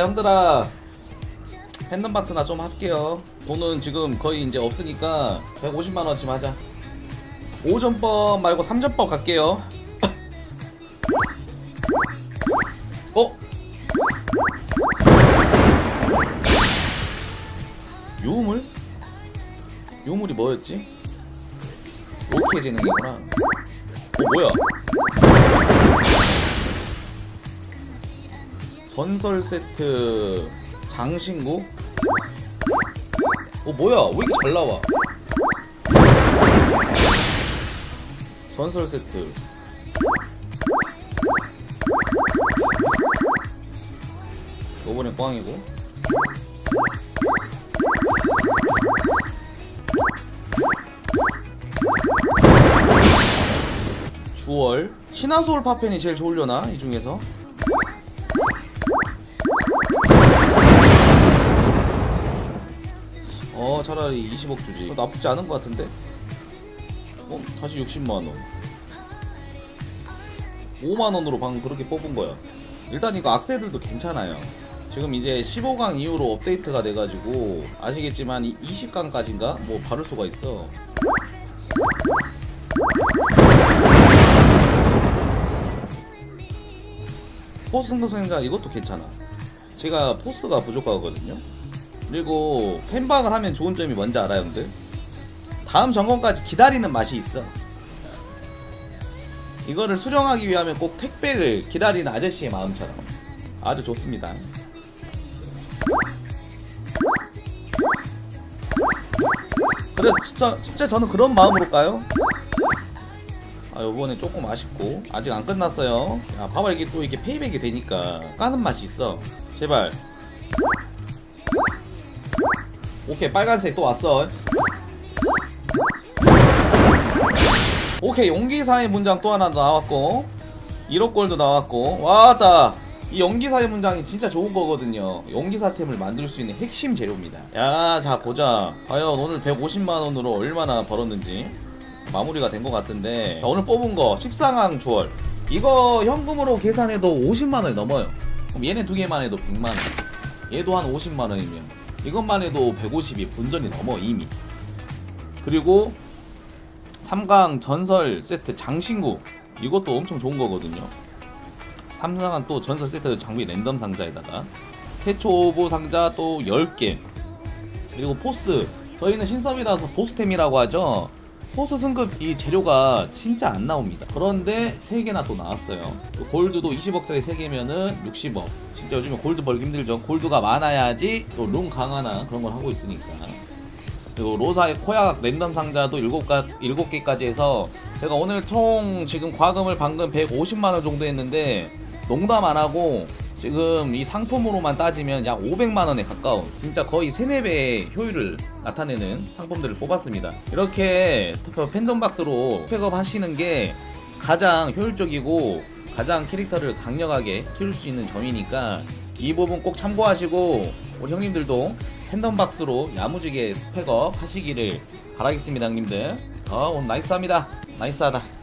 형들아 팬덤박스나 좀 할게요 돈은 지금 거의 이제 없으니까 150만원쯤 하자 5전법 말고 3전법 갈게요 어? 유물? 유물이 뭐였지? 로키의 재능이구나 어 뭐야 전설 세트 장신구? 어 뭐야? 왜 이렇게 잘 나와? 전설 세트. 요번엔 꽝이고. 주월 신화소울 파펜이 제일 좋으려나 이 중에서 차라리 20억 주지. 어, 나쁘지 않은 것 같은데? 어? 다시 60만원. 5만원으로 방금 그렇게 뽑은 거야. 일단 이거 악세들도 괜찮아요. 지금 이제 15강 이후로 업데이트가 돼가지고 아시겠지만 20강까지인가? 뭐 바를 수가 있어. 포스 승급생자 이것도 괜찮아. 제가 포스가 부족하거든요 그리고 팬방을 하면 좋은 점이 뭔지 알아요 형들? 다음 점검까지 기다리는 맛이 있어. 이거를 수령하기 위하면 꼭 택배를 기다리는 아저씨의 마음처럼. 아주 좋습니다. 그래서 진짜 진짜 저는 그런 마음으로 까요? 아 요번에 조금 아쉽고. 아직 안 끝났어요. 야 봐봐 이게 또 이게 페이백이 되니까 까는 맛이 있어. 제발 오케이 빨간색 또 왔어. 오케이 용기사의 문장 또 하나 나왔고 1억 골도 나왔고. 왔다. 이 용기사의 문장이 진짜 좋은 거거든요. 용기사템을 만들 수 있는 핵심 재료입니다. 야 자 보자. 과연 오늘 150만원으로 얼마나 벌었는지 마무리가 된 것 같은데. 자, 오늘 뽑은 거 14강 주얼. 이거 현금으로 계산해도 50만원이 넘어요. 그럼 얘네 두 개만 해도 100만원. 얘도 한 50만원이면 이것만 해도 150이 본전이 넘어 이미. 그리고 3강 전설 세트 장신구 이것도 엄청 좋은 거거든요. 3강은 또 전설 세트 장비 랜덤 상자에다가 태초 오보 상자 또 10개. 그리고 포스 저희는 신섭이라서 보스템이라고 하죠 포스 승급 이 재료가 진짜 안 나옵니다. 그런데 3개나 또 나왔어요. 골드도 20억짜리 3개면은 60억. 진짜 요즘에 골드 벌기 힘들죠. 골드가 많아야지 또룸 강화나 그런 걸 하고 있으니까. 그리고 로사의 코약 랜덤 상자도 7가, 7개까지 해서 제가 오늘 총 지금 과금을 방금 150만원 정도 했는데 농담 안 하고 지금 이 상품으로만 따지면 약 500만원에 가까운 진짜 거의 3, 4배의 효율을 나타내는 상품들을 뽑았습니다. 이렇게 팬덤박스로 팩업 하시는 게 가장 효율적이고 가장 캐릭터를 강력하게 키울 수 있는 점이니까 이 부분 꼭 참고하시고 우리 형님들도 팬덤박스로 야무지게 스펙업 하시기를 바라겠습니다 형님들. 어 오늘 나이스합니다. 나이스하다